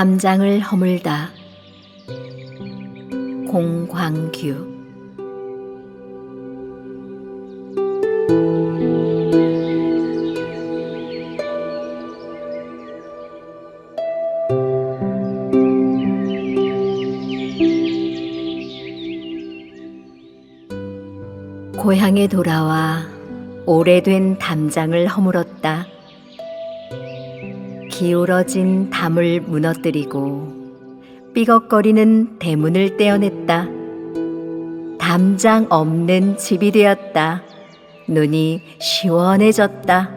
담장을 허물다. 공광규 고향에 돌아와 오래된 담장을 허물었다. 기울어진 담을 무너뜨리고 삐걱거리는 대문을 떼어냈다. 담장 없는 집이 되었다. 눈이 시원해졌다.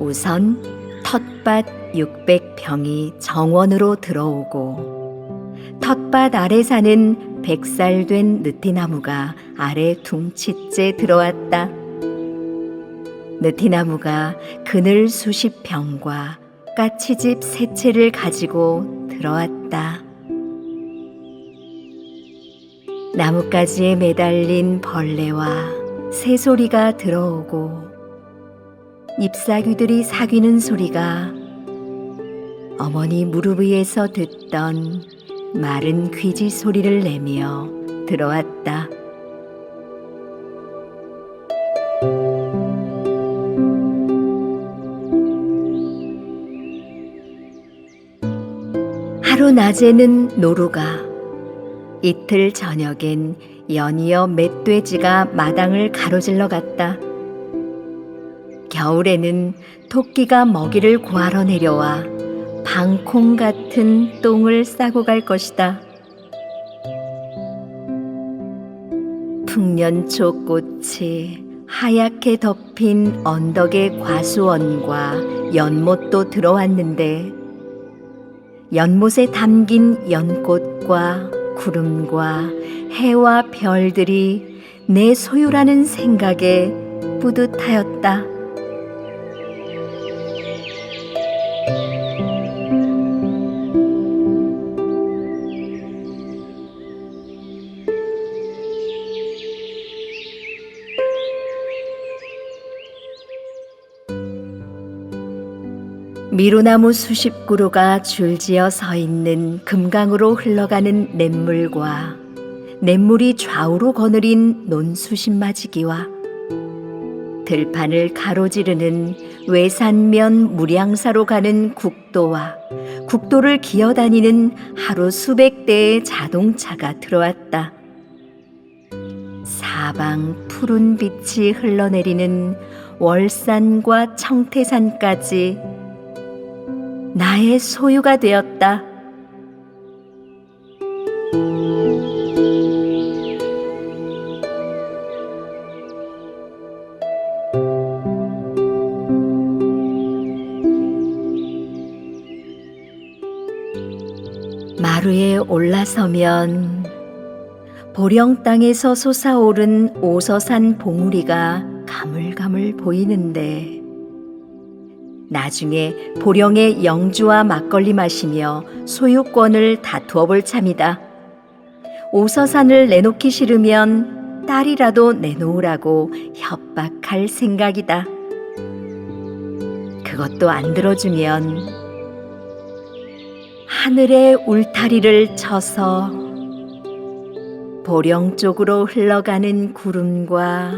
우선 텃밭 600평이 정원으로 들어오고 텃밭 아래 사는 백살 된 느티나무가 아래 둥치째 들어왔다. 느티나무가 그늘 수십 평과 까치집 세 채를 가지고 들어왔다. 나뭇가지에 매달린 벌레와 새소리가 들어오고 잎사귀들이 사귀는 소리가 어머니 무릎 위에서 듣던 마른 귀지 소리를 내며 들어왔다. 하루 낮에는 노루가, 이틀 저녁엔 연이어 멧돼지가 마당을 가로질러 갔다. 겨울에는 토끼가 먹이를 구하러 내려와 방콩 같은 똥을 싸고 갈 것이다. 풍년초 꽃이 하얗게 덮인 언덕의 과수원과 연못도 들어왔는데 연못에 담긴 연꽃과 구름과 해와 별들이 내 소유라는 생각에 뿌듯하였다. 미루나무 수십 그루가 줄지어 서 있는 금강으로 흘러가는 냇물과 냇물이 좌우로 거느린 논수심 마지기와 들판을 가로지르는 외산면 무량사로 가는 국도와 국도를 기어다니는 하루 수백 대의 자동차가 들어왔다. 사방 푸른 빛이 흘러내리는 월산과 청태산까지 나의 소유가 되었다. 마루에 올라서면 보령 땅에서 솟아오른 오서산 봉우리가 가물가물 보이는데 나중에 보령의 영주와 막걸리 마시며 소유권을 다투어 볼 참이다. 오서산을 내놓기 싫으면 딸이라도 내놓으라고 협박할 생각이다. 그것도 안 들어주면 하늘의 울타리를 쳐서 보령 쪽으로 흘러가는 구름과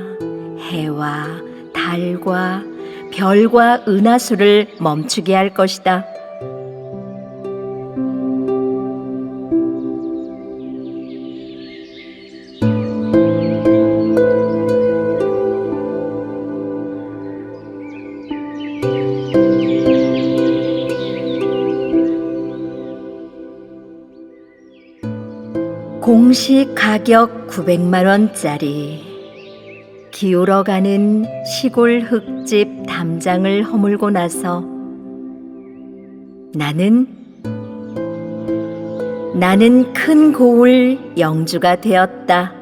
해와 달과 별과 은하수를 멈추게 할 것이다. 공식 가격 900만 원짜리 기울어가는 시골 흙집 담장을 허물고 나서 나는 나는 큰 고을 영주가 되었다.